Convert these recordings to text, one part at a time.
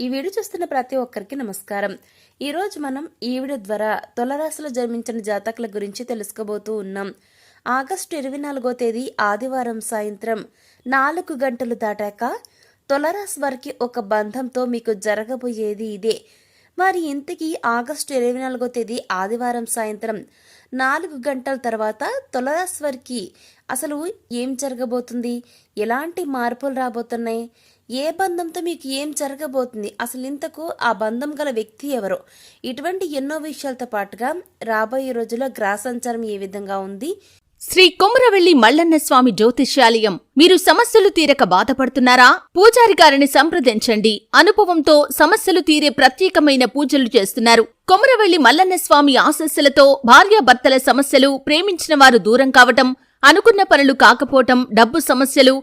ఈ వీడియో చూస్తున్న ప్రతి ఒక్కరికి నమస్కారం. ఈరోజు మనం ఈ వీడియో ద్వారా తులరాశిలో జన్మించిన జాతకుల గురించి తెలుసుకోబోతూ ఉన్నాం. ఆగస్టు ఇరవై నాలుగో తేదీ ఆదివారం సాయంత్రం నాలుగు గంటలు దాటాక తులరాశి వారికి ఒక బంధంతో మీకు జరగబోయేది ఇదే. మరి ఇంతకీ ఆగస్టు ఇరవై నాలుగో తేదీ ఆదివారం సాయంత్రం నాలుగు గంటల తర్వాత తులరాశి వారికి అసలు ఏం జరగబోతుంది? ఎలాంటి మార్పులు రాబోతున్నాయి? ఏ బంధంతో మీకు ఏం జరగబోతుంది? అసలు ఇంతకు ఆ బంధం గల వ్యక్తి ఎవరో? ఇటువంటి ఎన్నో విషయాలతో పాటుగా రాబోయే రోజుల్లో గ్రహ సంచారం ఏ విధంగా ఉంది? శ్రీ కొమరవెల్లి మల్లన్న స్వామి జ్యోతిష్యాలయం. మీరు సమస్యలు తీరక బాధపడుతున్నారా? పూజారి గారిని సంప్రదించండి. అనుభవంతో సమస్యలు తీరే ప్రత్యేకమైన పూజలు చేస్తున్నారు. కొమరవెల్లి మల్లన్న స్వామి ఆశస్సులతో భార్యాభర్తల సమస్యలు ప్రేమించిన వారు దూరం కావటం అనుకున్న పనులు కాకపోవటం డబ్బు సమస్యలు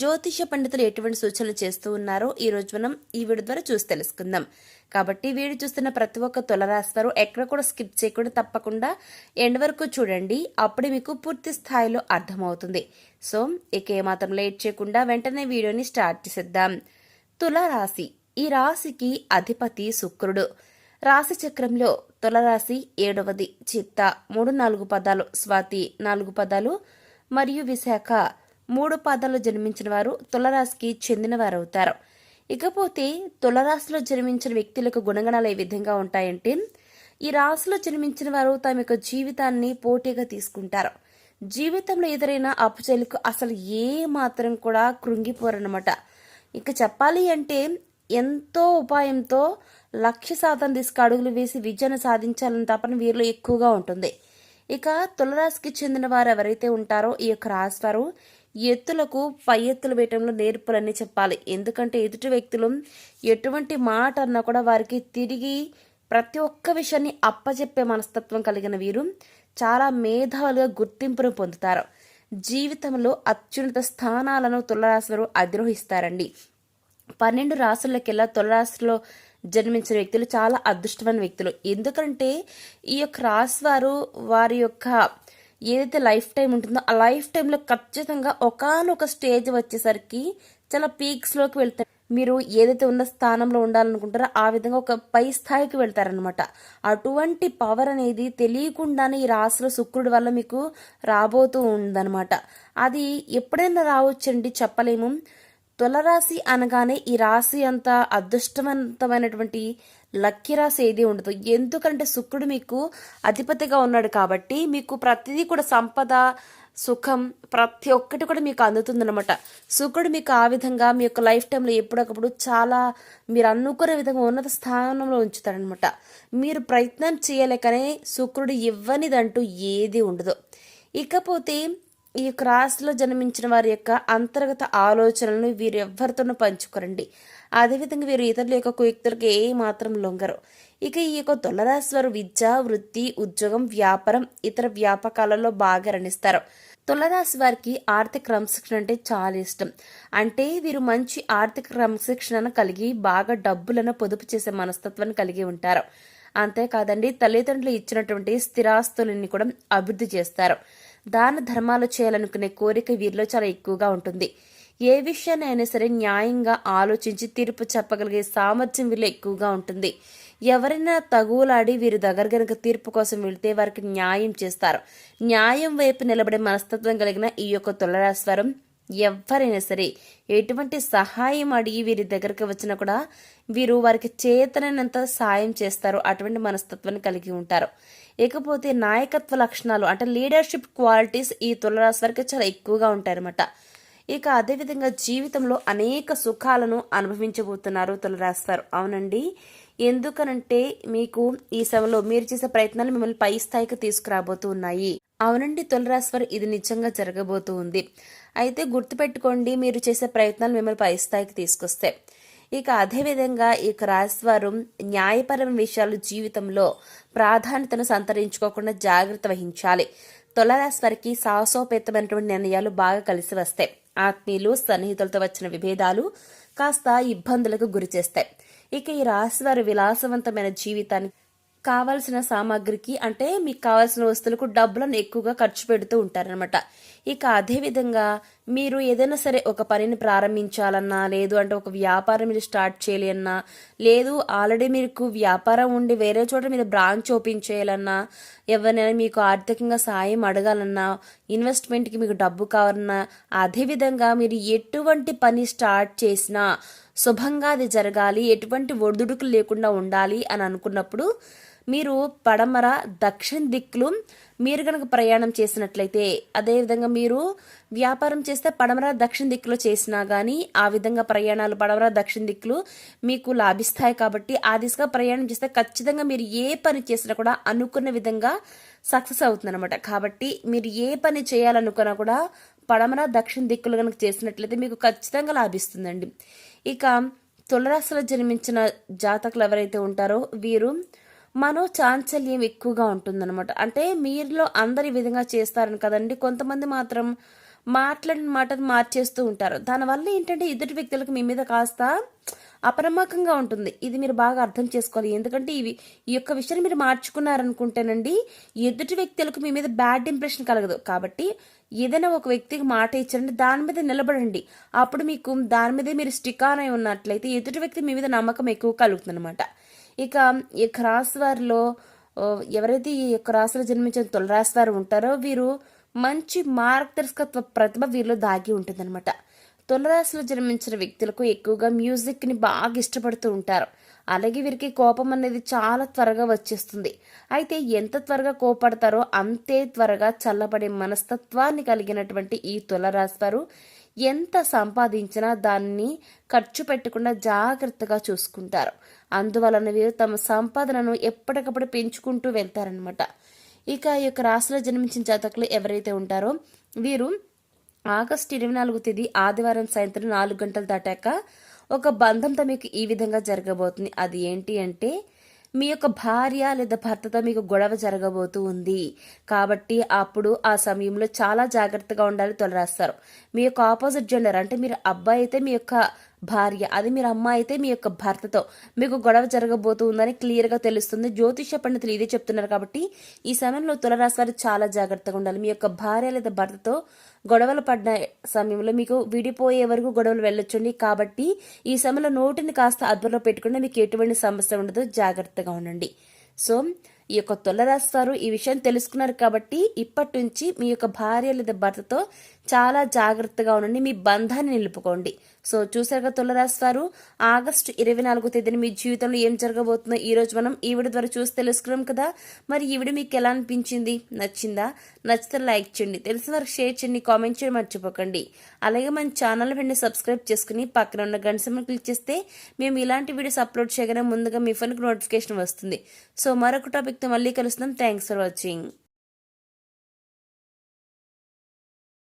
జ్యోతిష పండితులు ఎటువంటి సూచనలు చేస్తూ ఉన్నారో ఈ రోజు మనం ఈ వీడియో ద్వారా చూసి తెలుసుకుందాం. కాబట్టి వీడియో చూస్తున్న ప్రతి ఒక్క తులరాశి వారు ఎక్కడ కూడా స్కిప్ చేయకుండా తప్పకుండా ఎండ్ వరకు చూడండి. అప్పుడే మీకు పూర్తి స్థాయిలో అర్థమవుతుంది. సో ఇక ఏమాత్రం లేట్ చేయకుండా వెంటనే వీడియోని స్టార్ట్ చేసేద్దాం. తులరాశి. ఈ రాశికి అధిపతి శుక్రుడు. రాశి చక్రంలో తులరాశి ఏడవది. చిత్త. మూడు నాలుగు పదాలు. స్వాతి నాలుగు పదాలు. మరియు విశాఖ మూడు పాదాలు జన్మించిన వారు తులరాశికి చెందినవారు అవుతారు ఇకపోతే తులరాశిలో జన్మించిన వ్యక్తులకు గుణగణాలు ఏ విధంగా ఉంటాయంటే ఈ రాశిలో జన్మించిన వారు తమ యొక్క జీవితాన్ని పోటీగా తీసుకుంటారు. జీవితంలో ఎదురైన అపచలకు అసలు ఏ మాత్రం కూడా కృంగిపోరనమాట ఇక చెప్పాలి అంటే ఎంతో ఉపాయంతో లక్ష్య సాధన తీసుకు అడుగులు వేసి విజయాన్ని సాధించాలని తపన వీరిలో ఎక్కువగా ఉంటుంది. ఇక తులరాశికి చెందిన వారు ఎవరైతే ఉంటారో ఈ యొక్క రాశి వారు ఎత్తులకు పై ఎత్తులు వేయటంలో నేర్పులని చెప్పాలి. ఎందుకంటే ఎదుటి వ్యక్తులు ఎటువంటి మాట అన్నా కూడా వారికి తిరిగి ప్రతి ఒక్క విషయాన్ని అప్పచెప్పే మనస్తత్వం కలిగిన వీరు చాలా మేధావులుగా గుర్తింపును పొందుతారు. జీవితంలో అత్యున్నత స్థానాలను తులరాశులు అధిరోహిస్తారండి. పన్నెండు రాసులకెల్లా తులరాశిలో జన్మించిన వ్యక్తులు చాలా అదృష్టమైన వ్యక్తులు. ఎందుకంటే ఈ యొక్క రాశి వారు వారి యొక్క ఏదైతే లైఫ్ టైం ఉంటుందో ఆ లైఫ్ టైంలో ఖచ్చితంగా ఒకనొక స్టేజ్ వచ్చేసరికి చాలా పీక్స్లోకి వెళ్తారు. మీరు ఏదైతే ఉన్న స్థానంలో ఉండాలనుకుంటారో ఆ విధంగా ఒక పై స్థాయికి వెళ్తారనమాట అటువంటి పవర్ అనేది తెలియకుండానే ఈ రాశిలో శుక్రుడి వల్ల మీకు రాబోతూ ఉందన్నమాట. అది ఎప్పుడైనా రావచ్చండి? చెప్పలేము. తులరాశి అనగానే ఈ రాశి అంత అదృష్టవంతమైనటువంటి లక్కీ రాశి ఏది ఉండదు. ఎందుకంటే శుక్రుడు మీకు అధిపతిగా ఉన్నాడు కాబట్టి మీకు ప్రతిదీ కూడా సంపద సుఖం ప్రతి ఒక్కటి కూడా మీకు అందుతుందన్నమాట. శుక్రుడు మీకు ఆ విధంగా మీ యొక్క లైఫ్ టైంలో ఎప్పుడొకప్పుడు చాలా మీరు అనుకునే విధంగా ఉన్నత స్థానంలో ఉంచుతారనమాట మీరు ప్రయత్నం చేయలేకనే శుక్రుడు ఇవ్వనిదంటూ ఏది ఉండదు. ఇకపోతే ఈ క్రాస్లో జన్మించిన వారి యొక్క అంతర్గత ఆలోచనలను వీరు ఎవ్వరితోనూ పంచుకోరండి. అదేవిధంగా వీరు ఇతరుల యొక్క కుయుక్తులకు ఏ మాత్రం లొంగరు. ఇక ఈ యొక్క తులరాశి వారు విద్య వృత్తి ఉద్యోగం వ్యాపారం ఇతర వ్యాపకాలలో బాగా రణిస్తారు. తులరాశి వారికి ఆర్థిక క్రమశిక్షణ అంటే చాలా ఇష్టం. అంటే వీరు మంచి ఆర్థిక క్రమశిక్షణను కలిగి బాగా డబ్బులను పొదుపు చేసే మనస్తత్వాన్ని కలిగి ఉంటారు. అంతేకాదండి తల్లిదండ్రులు ఇచ్చినటువంటి స్థిరాస్తులని కూడా అభివృద్ధి చేస్తారు. దాన ధర్మాలు చేయాలనుకునే కోరిక వీరిలో చాలా ఎక్కువగా ఉంటుంది. ఏ విషయాన్ని అయినా సరే న్యాయంగా ఆలోచించి తీర్పు చెప్పగలిగే సామర్థ్యం వీళ్ళు ఎక్కువగా ఉంటుంది. ఎవరైనా తగువులాడి వీరి దగ్గర గనక తీర్పు కోసం వెళితే వారికి న్యాయం చేస్తారు. న్యాయం వైపు నిలబడే మనస్తత్వం కలిగిన ఈ యొక్క తులరాశ్వరం ఎవరైనా సరే ఎటువంటి సహాయం అడిగి వీరి దగ్గరకు వచ్చినా కూడా వీరు వారికి చేతనైనంత సాయం చేస్తారు. అటువంటి మనస్తత్వాన్ని కలిగి ఉంటారు. ఇకపోతే నాయకత్వ లక్షణాలు అంటే లీడర్షిప్ క్వాలిటీస్ ఈ తులరాశి వారికి చాలా ఎక్కువగా ఉంటాయన్నమాట. ఇక అదేవిధంగా జీవితంలో అనేక సుఖాలను అనుభవించబోతున్నారు తులరాస్తారు అవునండి. ఎందుకనంటే మీకు ఈ సమయంలో మీరు చేసే ప్రయత్నాలు మిమ్మల్ని పై స్థాయికి తీసుకురాబోతూ ఉన్నాయి. అవునండి తులరాశ్వర్ ఇది నిజంగా జరగబోతూ ఉంది. అయితే గుర్తుపెట్టుకోండి మీరు చేసే ప్రయత్నాలు మిమ్మల్ని పై స్థాయికి తీసుకొస్తాయి. ఇక అదేవిధంగా ఈ రాశివారు న్యాయపరమైన విషయాలు జీవితంలో ప్రాధాన్యతను సంతరించుకోకుండా జాగ్రత్త వహించాలి. తులరాశి వారికి సాహసోపేతమైనటువంటి నిర్ణయాలు బాగా కలిసి వస్తాయి. ఆత్మీయులు సన్నిహితులతో వచ్చిన విభేదాలు కాస్త ఇబ్బందులకు గురిచేస్తాయి ఇక ఈ రాశి వారి విలాసవంతమైన జీవితానికి కావాల్సిన సామాగ్రికి అంటే మీకు కావాల్సిన వస్తువులకు డబ్బులను ఎక్కువగా ఖర్చు పెడుతూ ఉంటారనమాట ఇక అదేవిధంగా మీరు ఏదైనా సరే ఒక పనిని ప్రారంభించాలన్నా లేదు అంటే ఒక వ్యాపారం మీరు స్టార్ట్ చేయాలి అన్నా లేదు ఆల్రెడీ మీకు వ్యాపారం ఉండి వేరే చోట మీరు బ్రాంచ్ ఓపెన్ చేయాలన్నా ఎవరినైనా మీకు ఆర్థికంగా సాయం అడగాలన్నా ఇన్వెస్ట్మెంట్కి మీకు డబ్బు కావాలన్నా అదేవిధంగా మీరు ఎటువంటి పని స్టార్ట్ చేసినా శుభంగా అది జరగాలి ఎటువంటి ఒడిదుడుకులు లేకుండా ఉండాలి అని అనుకున్నప్పుడు మీరు పడమర దక్షిణ దిక్కులు మీరు కనుక ప్రయాణం చేసినట్లయితే అదేవిధంగా మీరు వ్యాపారం చేస్తే పడమర దక్షిణ దిక్కులో చేసినా కానీ ఆ విధంగా ప్రయాణాలు పడమర దక్షిణ దిక్కులు మీకు లాభిస్తాయి కాబట్టి ఆ దిశగా ప్రయాణం చేస్తే ఖచ్చితంగా మీరు ఏ పని చేసినా కూడా అనుకున్న విధంగా సక్సెస్ అవుతుందన్నమాట. కాబట్టి మీరు ఏ పని చేయాలనుకున్నా కూడా పడమర దక్షిణ దిక్కులు కనుక చేసినట్లయితే మీకు ఖచ్చితంగా లాభిస్తుందండి. ఇక తులరాశిలో జన్మించిన జాతకులు ఎవరైతే ఉంటారో వీరు మనో చాంచల్యం ఎక్కువగా ఉంటుందన్నమాట. అంటే మీరులో అందరి విధంగా చేస్తారని కదండి. కొంతమంది మాత్రం మాట్లాడిన మాట మార్చేస్తూ ఉంటారు. దానివల్ల ఏంటంటే ఎదుటి వ్యక్తులకు మీ మీద కాస్త అపనమ్మకంగా ఉంటుంది. ఇది మీరు బాగా అర్థం చేసుకోవాలి. ఎందుకంటే ఇవి ఈ యొక్క విషయాన్ని మీరు మార్చుకున్నారనుకుంటేనండి ఎదుటి వ్యక్తులకు మీ మీద బ్యాడ్ ఇంప్రెషన్ కలగదు. కాబట్టి ఏదైనా ఒక వ్యక్తికి మాట ఇచ్చారంటే దాని మీద నిలబడండి. అప్పుడు మీకు దాని మీదే మీరు స్టిక్ ఆన్ అయి ఉన్నట్లయితే ఎదుటి వ్యక్తి మీ మీద నమ్మకం ఎక్కువ కలుగుతుంది అనమాట ఇక ఈ క్రాస్ వారిలో ఎవరైతే ఈ యొక్క రాశిలో జన్మించిన తులరాశి వారు ఉంటారో వీరు మంచి మార్గదర్శకత్వ ప్రతిభ వీరిలో దాగి ఉంటుందన్నమాట. తులరాశిలో జన్మించిన వ్యక్తులకు ఎక్కువగా మ్యూజిక్ని బాగా ఇష్టపడుతూ ఉంటారు. అలాగే వీరికి కోపం అనేది చాలా త్వరగా వచ్చేస్తుంది. అయితే ఎంత త్వరగా కోపడతారో అంతే త్వరగా చల్లబడే మనస్తత్వాన్ని కలిగినటువంటి ఈ తులరాశి వారు ఎంత సంపాదించినా దాన్ని ఖర్చు పెట్టకుండా జాగ్రత్తగా చూసుకుంటారు. అందువలన వీరు తమ సంపాదనను ఎప్పటికప్పుడు పెంచుకుంటూ వెళ్తారనమాట ఇక ఈ యొక్క రాశిలో జన్మించిన జాతకులు ఎవరైతే ఉంటారో వీరు ఆగస్టు ఇరవై నాలుగు తేదీ ఆదివారం సాయంత్రం నాలుగు గంటలు దాటాక ఒక బంధంతో మీకు ఈ విధంగా జరగబోతుంది. అది ఏంటి అంటే మీ యొక్క భార్య లేదా భర్తతో మీకు గొడవ జరగబోతూ ఉంది. కాబట్టి అప్పుడు ఆ సమయంలో చాలా జాగ్రత్తగా ఉండాలి తొలరాస్తారు. మీ యొక్క ఆపోజిట్ జెండర్ అంటే మీరు అబ్బాయి అయితే మీ యొక్క భార్య. అది మీరు అమ్మాయి అయితే మీ యొక్క భర్తతో మీకు గొడవ జరగబోతూ ఉందని క్లియర్గా తెలుస్తుంది. జ్యోతిష పండితులు ఇదే చెప్తున్నారు కాబట్టి ఈ సమయంలో తులరాశి వారు చాలా జాగ్రత్తగా ఉండాలి. మీ యొక్క భార్య లేదా భర్తతో గొడవలు పడిన సమయంలో మీకు విడిపోయే వరకు గొడవలు వెళ్ళొచ్చండి. కాబట్టి ఈ సమయంలో నోటిని కాస్త అదుపులో పెట్టుకుంటే మీకు ఎటువంటి సమస్య ఉండదు. జాగ్రత్తగా ఉండండి. సో ఈ యొక్క తులరాశి వారు ఈ విషయం తెలుసుకున్నారు కాబట్టి ఇప్పటి నుంచి మీ యొక్క భార్య లేదా భర్తతో చాలా జాగ్రత్తగా ఉండండి. మీ బంధాన్ని నిలుపుకోండి. సో చూసారుగా తులరాశి వారు ఆగస్టు ఇరవై నాలుగో తేదీన మీ జీవితంలో ఏం జరగబోతుందో ఈ రోజు మనం ఈవిడ ద్వారా చూసి తెలుసుకున్నాం కదా. మరి ఈవిడ మీకు ఎలా అనిపించింది? నచ్చిందా? నచ్చితే లైక్ చేయండి. తెలిసిన వారికి షేర్ చేయండి. కామెంట్ చేయడం మర్చిపోకండి. అలాగే మన ఛానల్ వెంటనే సబ్స్క్రైబ్ చేసుకుని పక్కన ఉన్న గంట సింబల్ క్లిక్ చేస్తే మేము ఇలాంటి వీడియోస్ అప్లోడ్ చేయగానే ముందుగా మీ ఫోన్కి నోటిఫికేషన్ వస్తుంది. సో మరొక టాపిక్తో మళ్ళీ కలుస్తున్నాం. Thanks for watching.